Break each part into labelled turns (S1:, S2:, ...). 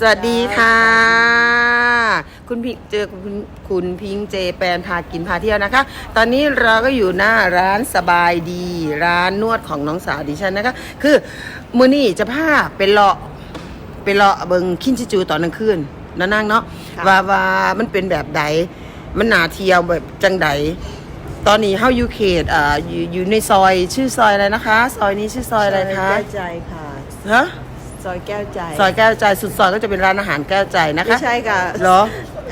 S1: สวัสดีค่ะ คุณพิงเจอคุณคุณพิงเจแปนพากินพาเที่ยวนะคะ ตอนนี้เราก็อยู่หน้าร้านสบายดี ร้านนวดของน้องสาวดิฉันนะคะ คือมือนี่จะพาเป็นเลาะเป็นเลาะเบิงคินชิจูตอนกลางคืนนะนั่งเนาะ
S2: ค่ะ
S1: ว่าว่ามันเป็นแบบใดมันหนาเที่ยวแบบจังใดตอนนี้เฮาอยู่เขตอ่าอยู่อยู่ในซอยชื่อซอยอะไรนะคะ ซอยนี้ชื่อซอยอะไรคะ
S2: แก้วใจค่ะ
S1: ฮะ
S2: ซอยแก้วใจ
S1: ซอยแก้วใจสุดซอยก็จะเป็นร้านอาหารแก้วใจนะคะ
S2: ไม่ใช่ค่ะ
S1: เหรอ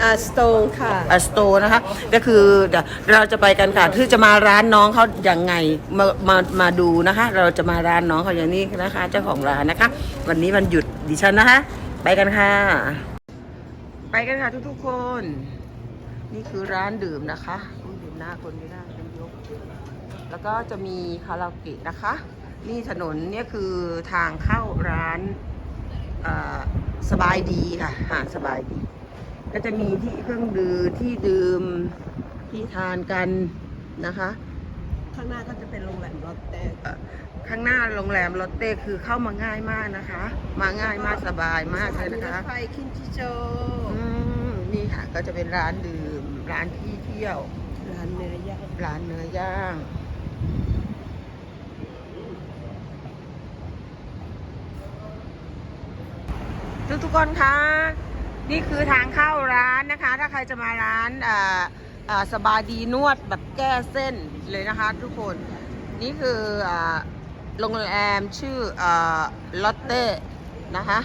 S2: อ่าสโตนค่ะ
S1: อสโตนะคะก็คือเดี๋ยวเราจะไปกันค่ะคือจะมาร้านน้องเขาอย่างไงมามามาดูนะคะ เราจะมาร้านน้องเขาอย่างนี้นะคะ เจ้าของร้านนะคะ วันนี้วันหยุดดิฉันนะคะ ไปกันค่ะ ไปกันค่ะทุกๆคน นี่คือร้านดื่มนะคะอุ๊ยดื่มหน้าคนไม่ได้ต้องยกแล้วก็จะมีคาราโอเกะนะคะ นี่ถนนเนี่ยคือทางเข้าร้านเอ่อสบายดีค่ะหาดสบายดี ก็จะมีที่เครื่องดื่มที่ดื่มที่ทานกันนะคะ
S2: ข้างหน้าก็จะเป็นโรงแรมรถแต่
S1: เอ่อข้างหน้าโรงแรมลอตเต้คือเข้ามาง่ายมากนะคะ มาง่ายมากสบายมากเลยนะคะ
S2: ไฟคินจิโจ
S1: อืมนี่ค่ะก็จะเป็นร้านดื่มร้านที่เที่ยว
S2: ร้านเนื้อย่าง
S1: ร้านเนื้อย่าง ทุกทุกๆคนคะนี่คือทางเข้าร้านนะคะ ถ้าใครจะมาร้านอ่าอ่าสบายดีนวดแบบแก้เส้นเลยนะคะ ทุกคนนี่คืออาโรงแรมชื่อลอตเต้นะคะ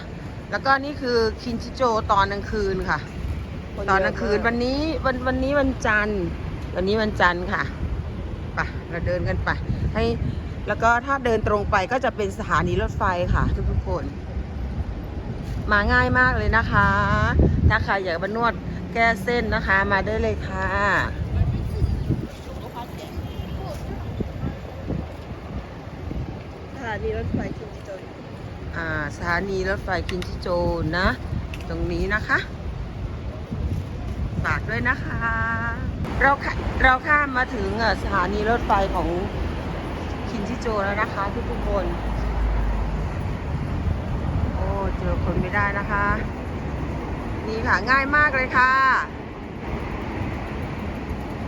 S1: แล้วก็นี่คือคินชิโจตอนกลางคืนค่ะ ตอนกลางคืนวันนี้วันวันนี้วันจันทร์ วันนี้วันจันทร์ค่ะไปเราเดินกันไปให้แล้วก็ถ้าเดินตรงไปก็จะเป็นสถานีรถไฟค่ะ ทุกทุกๆคน มาง่ายมากเลยนะคะ ถ้าใครอยากมานวดแก้เส้นนะคะ มาได้เลยค่ะ
S2: สถานีรถไฟคินจิโจ
S1: อ่าสถานีรถไฟคินชิโจนะ ตรงนี้นะคะฝากด้วยนะคะ เราข้าเราข้ามมาถึงอะสถานีรถไฟของคินชิโจแล้วนะคะทุกทุกๆคนโอ้ เจอคนไม่ได้นะคะ นี่ค่ะง่ายมากเลยค่ะ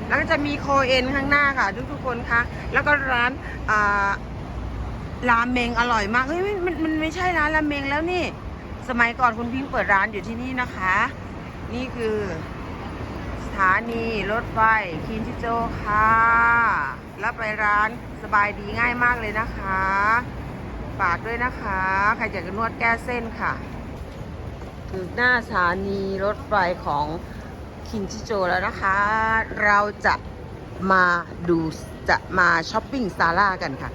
S1: แล้วก็จะมีโคเอ็นข้างหน้าค่ะ ทุกๆคนคะแล้วก็ร้านอ่าราเมงอร่อยมากเฮ้ยมันมันมันไม่ใช่ร้านราเมงแล้วนี่ สมัยก่อนคุณพิงเปิดร้านอยู่ที่นี่นะคะ นี่คือสถานีรถไฟคินชิโจค่ะ แล้วไปร้านสบายดีง่ายมากเลยนะคะ ฝากด้วยนะคะ ใครอยากจะนวดแก้เส้นค่ะคือหน้าสถานีรถไฟของคินชิโจแล้วนะคะ เราจะมาดูจะมาช้อปปิ้งซาร่ากันค่ะ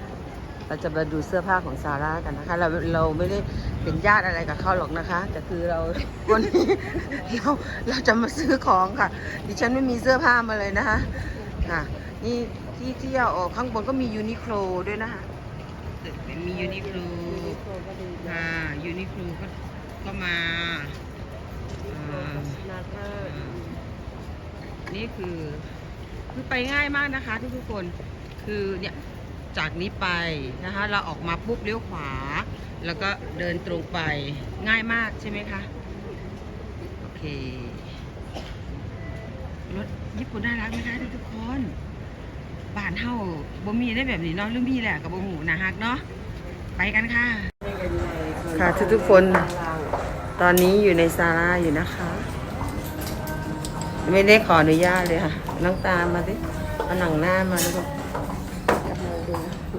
S1: เราจะมาดูเสื้อผ้าของซาร่ากันนะคะ เราเราไม่ได้เป็นญาติอะไรกับเขาหรอกนะคะ แต่คือเราวันนี้เราเราจะมาซื้อของค่ะ ดิฉันไม่มีเสื้อผ้ามาเลยนะคะ ค่ะ นี่ที่เที่ยวออกข้างบนก็มียูนิโคลด้วยนะคะ มียูนิโคล
S2: โคก็ดี
S1: ค่ะยูนิโคลก็ก็มาอ่า
S2: นาเตอร์
S1: นี่คือคือไปง่ายมากนะคะ ทุกทุกคนคือเนี่ยจากนี้ไปนะคะ เราออกมาปุ๊บเลี้ยวขวา แล้วก็เดินตรงไปง่ายมากใช่ไหมคะโอเครถญี่ปุ่นน่ารักไหมคะทุกทุกคนบ้านเฮาบ่มีได้แบบนี้เนาะหรือมีแหละกับบ่หูนะฮักเนาะ ไปกันค่ะ ค่ะทุกๆคน ตอนนี้อยู่ในซาร่าอยู่นะคะ ไม่ได้ขออนุญาตเลยค่ะ น้องตามมาดิเอาหนังหน้ามาแล้วก็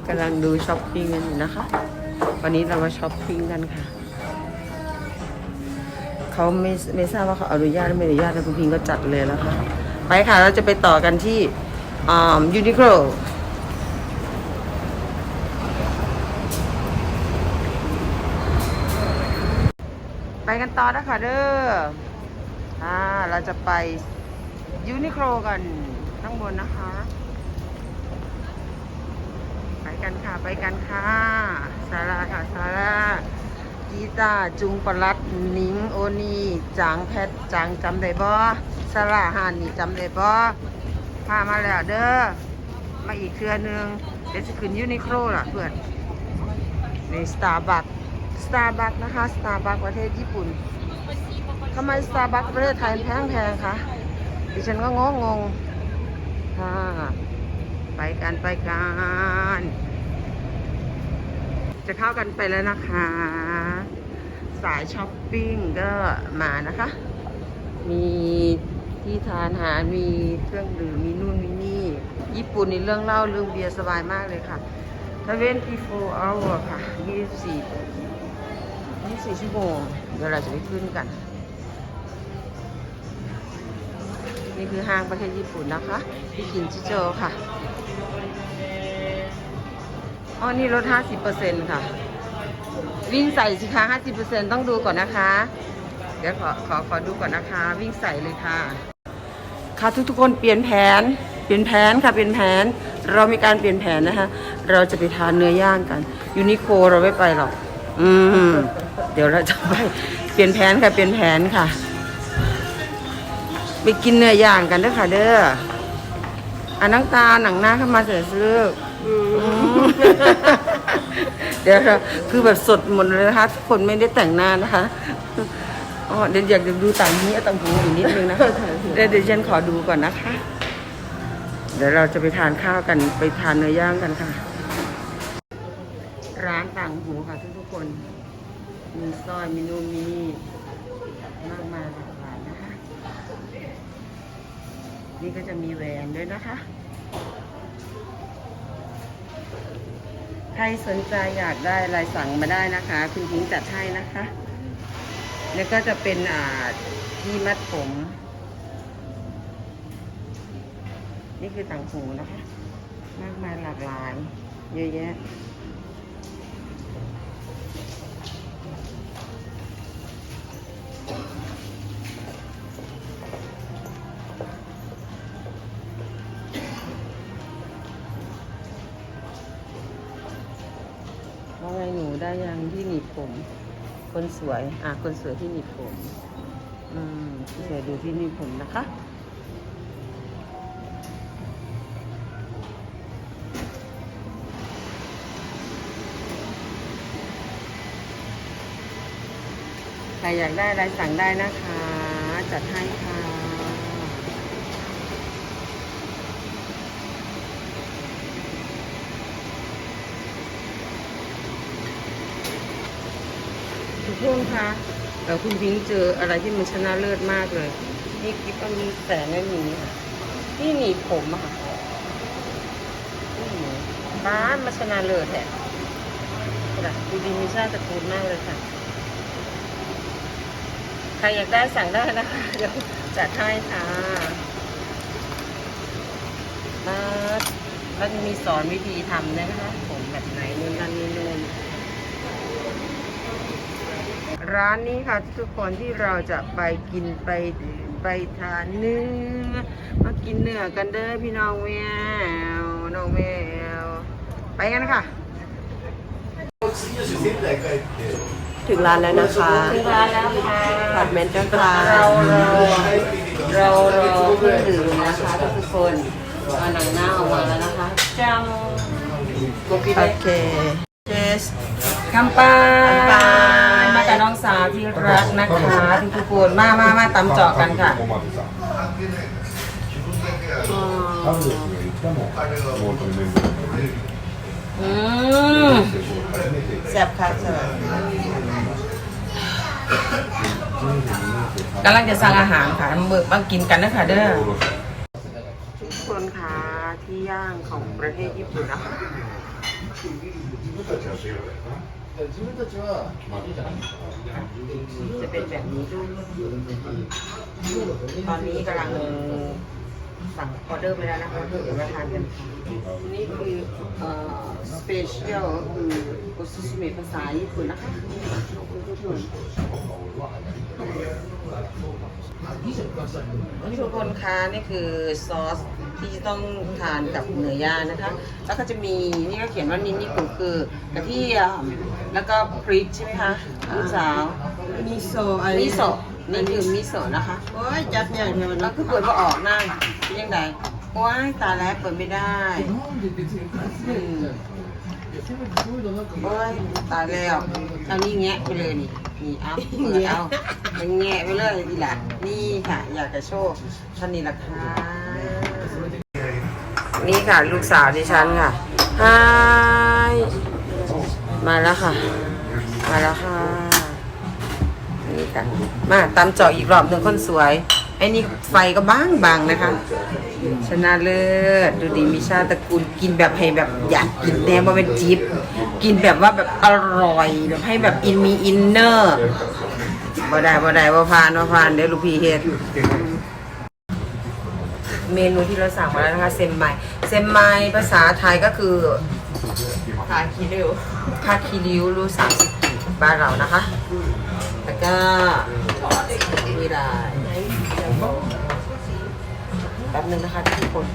S1: กำลังดูช้อปปิ้งกันอยู่นะคะ วันนี้เรามาช้อปปิ้งกันค่ะเขาไม่ไม่ทราบว่าเขาอนุญาตหรือไม่อนุญาตแต่คุณพิงก็จัดเลยแล้วค่ะ ไปค่ะเราจะไปต่อกันที่ยูนิโคล ไปกันต่อนะคะเด้ออ่าเราจะไปยูนิโคลกันข้างบนนะคะ ไปกันค่ะไปกันค่ะซาร่าค่ะซาร่ากีตาจุงปลัดนิงโอนีจางแพทจางจำได้บ่ซาร่าฮานนี่จำได้บ่พามาแล้วเด้อมาอีกเครือหนึงเดี๋ยวจะขึ้นยูนิโคลล่ะเพื่อนในสตาร์บัค สตาร์บัคนะคะสตาร์บัคประเทศญี่ปุ่นทำไมสตาร์บัคประเทศไทยแพงแพงคะดิฉันก็งงงงค่ะไปกันไปกันจะเข้ากันไปแล้วนะคะ สายช้อปปิ้งก็มานะคะ มีที่ทานอาหารมีเครื่องดื่มมีนู่นมีนี่ ญี่ปุ่นในเรื่องเล่าเรื่องเบียร์สบายมากเลยค่ะ24 hour ค่ะ24 24 ชั่วโมง เดี๋ยวเราจะไปขึ้นกัน นี่คือห้างประเทศญี่ปุ่นนะคะที่กินจิโจค่ะ อ๋อ นี่ลด 50%ค่ะ วิ่งใส่สิคะ 50%ต้องดูก่อนนะคะ เดี๋ยวขอขอขอดูก่อนนะคะ วิ่งใส่เลยค่ะ ค่ะทุกทุกคนเปลี่ยนแผน เปลี่ยนแผนค่ะ เปลี่ยนแผน เรามีการเปลี่ยนแผนนะคะ เราจะไปทานเนื้อย่างกัน ยูนิโคเราไม่ไปหรอก อืม เดี๋ยวเราจะไปเปลี่ยนแผนค่ะ เปลี่ยนแผนค่ะ ไปกินเนื้อย่างกันเด้อค่ะ เด้ออันนังตาหนังหน้าเข้ามาเสียซื้อ
S2: อืม
S1: อืมเดี๋ยวค่ะคือแบบสดหมดเลยนะคะทุกคนไม่ได้แต่งหน้านะคะอ๋อเดี๋ยวอยากจะดูต่างนี้ต่างหูอีกนิดนึงนะคะเดี๋ยวเดี๋ยวฉันขอดูก่อนนะคะ เดี๋ยวเราจะไปทานข้าวกันไปทานเนื้อย่างกันค่ะ ร้านต่างหูค่ะทุกทุกคน มีสร้อยมีนูนมีมากมายหลากหลายนะคะ นี่ก็จะมีแหวนด้วยนะคะ ใครสนใจอยากได้อะไรสั่งมาได้นะคะคุณพิงจัดให้นะคะ แล้วก็จะเป็นอ่าที่มัดผม นี่คือต่างหูนะคะ มากมายหลากหลาย เยอะแยะ ผม คนสวย อะ คนสวยที่หนีบผม อืมเดี๋ยดูที่หนีบผมนะคะใครอยากได้อะไรสั่งได้นะคะ จัดให้ค่ะ ทุก คนคะเดี๋ยวคุณพิงค์เจออะไรที่มันชนะเลิศมากเลย นี่คลิปมันมีแสงนั่นนี้ค่ะนี่หนีผมอะค่ะบ้านมาชนะเลิศแหละดูดีมีชาติตระกูลมากเลยค่ะ ใครอยากได้สั่งได้นะคะ เดี๋ยวจัดให้ค่ะมาแล้วมีสอนวิธีทำนะคะผมแบบไหนนู่นนั่นนี่นู่น ร้านนี้ค่ะทุกคนที่เราจะไปกินไปไปทานเนื้อมากินเนื้อกันเด้อพี่น้องแมวน้องแมวไปกันค่ะ
S2: ถึงร้านแล้วนะคะ
S1: ถึงร้านแล้วค่ะ
S2: อพาร์ตเมนต์เจ้าค่ะ
S1: เราเราเรารอเครื่องดื่มนะคะทุกคนเอาหนังหน้าออกมาแล้วนะคะจังโกกิ
S2: โอ
S1: เดะ
S2: เคเจส
S1: คำปา
S2: น
S1: มากับน้องสาวที่รักนะคะทุกคนมามามาตำเจาะกันค่ะ อืม
S2: แซ่บค่ะแซ่บ
S1: กำลังจะสั่งอาหารค่ะมือมากินกันนะคะเด้อทุกคนค่ะที่ย่างของประเทศญี่ปุ่นนะคะ
S3: 自分たちはセールだよな。自分たちは決まってたん
S1: จะเป็นแบบนี้ตอนนี้กำลังสั่งออเดอร์ไปแล้วนะคะเดี๋ยวมาทานกันค่ะนี่คือเอ่อสเปเชียลคือโอซุสเมะภาษาญี่ปุ่นนะคะทุกคน ทุกคนคะนี่คือซอสที่จะต้องทานกับเนื้อย่างนะคะ แล้วก็จะมีนี่ก็เขียนว่านินนี่กุคือกระเทียมแล้วก็พริกใช่ไหมคะลูกสาว
S2: มิโซะอัน
S1: มิ
S2: นี้
S1: โซะนี่คือมิโซะนะคะ
S2: โอ้ยจัดใหญ่เลยมัน
S1: แล้วคือเปิดมาออกนั่งเป็นยังไงว้ายตายแล้วเปิดไม่ได้อืมโอ้ยตายแล้วเอานี่แงะไปเลยนี่ นี่เอาเปิดเอาแง่ไปเลยดีละนี่ค่ะ อยากจะโชว์ท่านนี้ละค่ะนี่ค่ะ ลูกสาวดิฉันค่ะฮายมาแล้วค่ะ มาแล้วค่ะ นี่ค่ะ มาตามเจาะอีกรอบหนึ่งคนสวย ไอ้นี่ไฟก็บ้างบางๆนะคะ ชนะเลิศดูดีมีชาติตระกูลกินแบบให้แบบอยากกินแนวมาเป็นจิ๊บกินแบบว่าแบบอร่อยแบบให้แบบอินมีอินเนอร์บ่ได้บ่ได้บ่พานบ่พานเดี๋ยวลูกพี่เฮ็ดเมนูที่เราสั่งมาแล้วนะคะ เซมไมเซมไมภาษาไทยก็คือ
S2: คาคิริว
S1: คาคิริวรูสามสิบบ้านเรานะคะ แล้วก็มีลาย แป๊บนึงนะคะทุกคน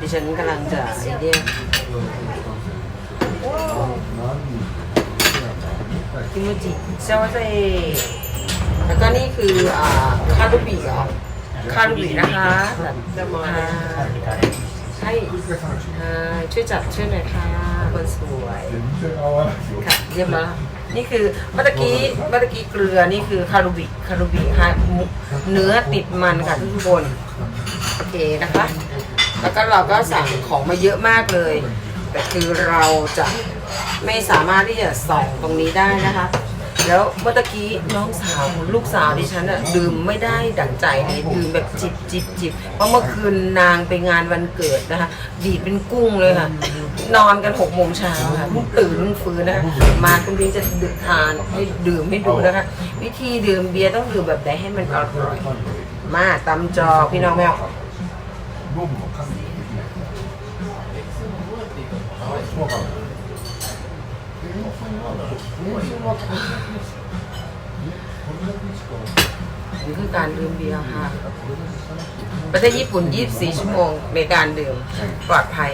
S1: ดิฉันกำลังจะเนี่ยกิมูจิเซลเซแล้วก็นี่คืออ่าคารุบิเหรอคารุบินะคะจะมาให้ช่วยจับช่วยหน่อยค่ะคนสวยค่ะเรียบร้อยนี่คือเมื่อกี้เมื่อกี้เกลือนี่คือคารุบิคารุบิค่ะเนื้อติดมันค่ะทุกคน โอเคนะคะ แล้วก็เราก็สั่งของมาเยอะมากเลย แต่คือเราจะไม่สามารถที่จะส่องตรงนี้ได้นะคะ แล้วเมื่อกี้น้องสาวลูกสาวดิฉันอะดื่มไม่ได้ดั่งใจเลยดื่มแบบจิบจิบจิบเพราะเมื่อคืนนางไปงานวันเกิดนะคะ ดีดเป็นกุ้งเลยค่ะ นอนกันหกโมงเช้าค่ะเพิ่ตื่นเพิ่ฟื้นนะคะมาคุณพิงจะดื่มทานให้ดื่มให้ดูนะคะ วิธีดื่มเบียร์ต้องดื่มแบบไหนให้มันอร่อยมาตำจอพี่น้องแมว
S3: ノブの管理できないそうかな
S1: นี่คือการดื่มเบียร์ค่ะ ประเทศญี่ปุ่น 24 ชั่วโมงในการดื่มปลอดภัย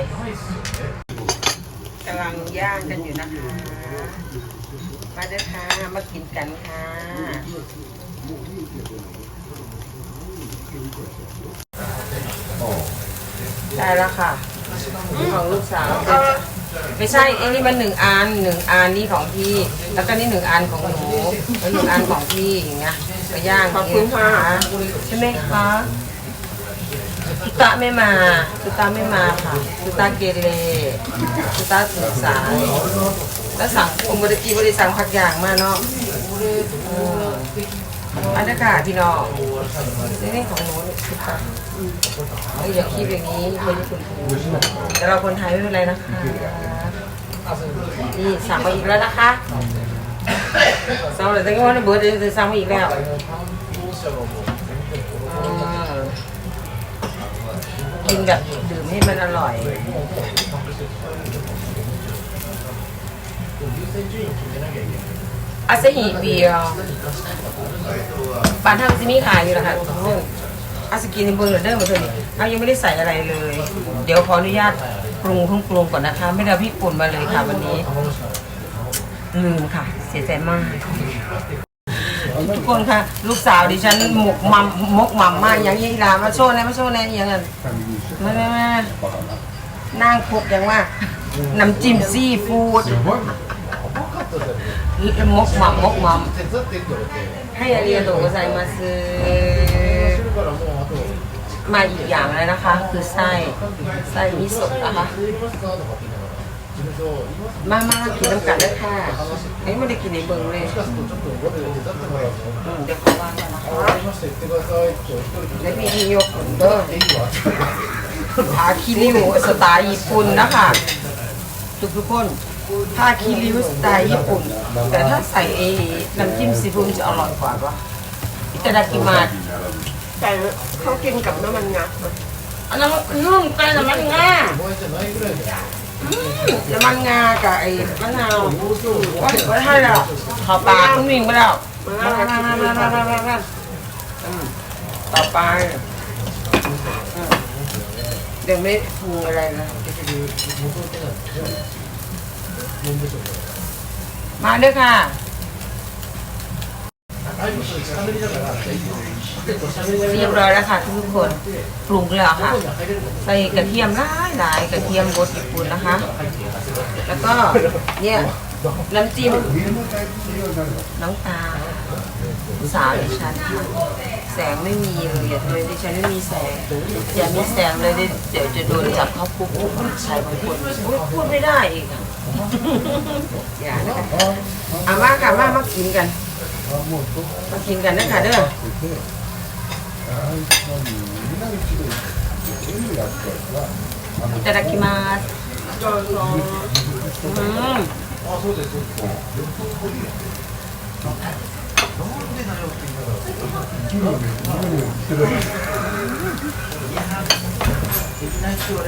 S1: กำลังย่างกันอยู่นะคะ มาเด้อค่ะ มากินกันค่ะ ได้แล้วค่ะนี่ของลูกสาว ไม่ใช่ไอ้นี่มันหนึ่งอันหนึ่งอันนี่ของพี่ แล้วก็นี่หนึ่งอันของหนูแล้วหนึ่งอันของพี่อย่างเงี้ยก็ย่าง
S2: ขอบคุณค่ะ
S1: ใช่ไหมคะตุตะไม่มาตุตะไม่มาค่ะตุตะเกเรตุตะถึงสายแล้วสั่งองค์บริกีบริสั่งพักอย่างมาเนาะ อืมอันนี้ค่ะพี่น้องนี่ของหนูนี่ตุตะอย่าคีบอย่างนี้ไม่ได้คุณครูแต่เราคนไทยไม่เป็นไรนะคะ นี่สั่งมาอีกแล้วนะคะสั่งเลยแต่ก็ว่าเบิร์ดจะสั่งมาอีกแล้วอืมกินแบบดื่มให้มันอร่อย อาซาฮิเบียร์ปานทางซิมีขายอยู่นะคะทุกคนอาสกินเบอร์เดอร์มาเถอะเอายังไม่ได้ใส่อะไรเลย เดี๋ยวขออนุญาตปรุงเพิ่งปรุงก่อนนะคะ ไม่ได้เอาพริกป่นมาเลยค่ะวันนี้ลืมค่ะ เสียใจมาก ทุกคนค่ะ ลูกสาวดิฉันหมกมัมมกมัมมากอย่างยี่ลามาโชว์แนะมาโชว์แนะอย่างนั้นมามามานั่งคุกอย่างว่าน้ำจิ้มซีฟู้ด มกมัมมกมัมให้อาเรียนโตกใส่มาซื้อมาอีกอย่างเลยนะคะ คือไส้ไส้มิโซะนะคะมามามากินน้ำกันเลยค่ะไอ้ไม่ได้กินในเบิงเลยเดี๋ยวเขาว่างกันนะคะแล้วพี่ที่ยกผลเด้อผาคิริวสไตล์ญี่ปุ่นนะคะทุกทุกคน ผ้าคีริวสไตล์ญี่ปุ่น แต่ถ้าใส่เอน้ำจิ้มซีฟู้ดจะอร่อยกว่าปะอิตาดากิมา
S2: แต่เขากินกับน้ำมันงา
S1: อันนั้นนุ่มแต่น้ำมันงาน้ำมันงากับไอ้มะนาวว่าให้เราขอปลาคุณวิ่งไปแล้วมามามต่อไปเดี๋ยวไม่ปรุงอะไรนะ มาด้วยค่ะเรียบร้อยแล้วค่ะทุกคนปรุงแล้วค่ะ ใส่กระเทียมหลายหลายกระเทียมบดญี่ปุ่นนะคะ แล้วก็เนี่ยน้ำจิ้มน้ำตาสาวดิฉันแสงไม่มีเลยอะทำไมดิฉันไม่มีแสงอย่ามีแสงเลยเดี๋ยวจะโดนจับเข้าคุกชายบางคนพูดไม่ได้อีกอะ อย่านะคะเอามาค่ะมามากินกัน
S3: あもうと
S1: มากินกันนะคะเด้อ
S3: ってあいつのみんなうちで全部やったからあの
S1: いただきますอืม
S3: あそうですそうで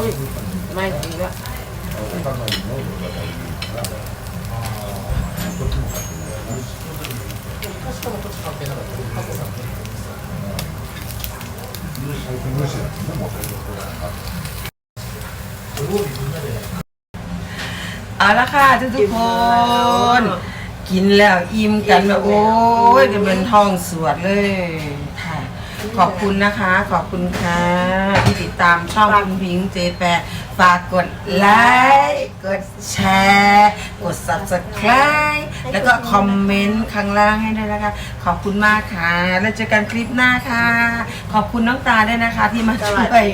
S1: ุ้ยไม่
S3: ถึละ
S1: เอาละค่ะทุกทุกคน กินแล้วอิ่มกันแบบโอ้ยเป็นทองสวดเลย ขอบคุณนะคะ ขอบคุณค่ะที่ติดตามช่องคุณพิงเจแปะฝากกดไลค์กดแชร์กด subscribe แล้วก็คอมเมนต์ข้างล่างให้ด้วยนะคะ ขอบคุณมากค่ะ แล้วเจอกันคลิปหน้าค่ะ ขอบคุณน้องตาด้วยนะคะ ที่มาช่วย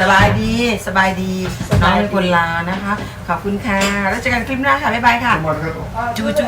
S1: สบายดีสบายดีน้องเป็นคนลานะคะ ขอบคุณค่ะ แล้วเจอกันคลิปหน้าค่ะบ๊ายบายค่ะจูจู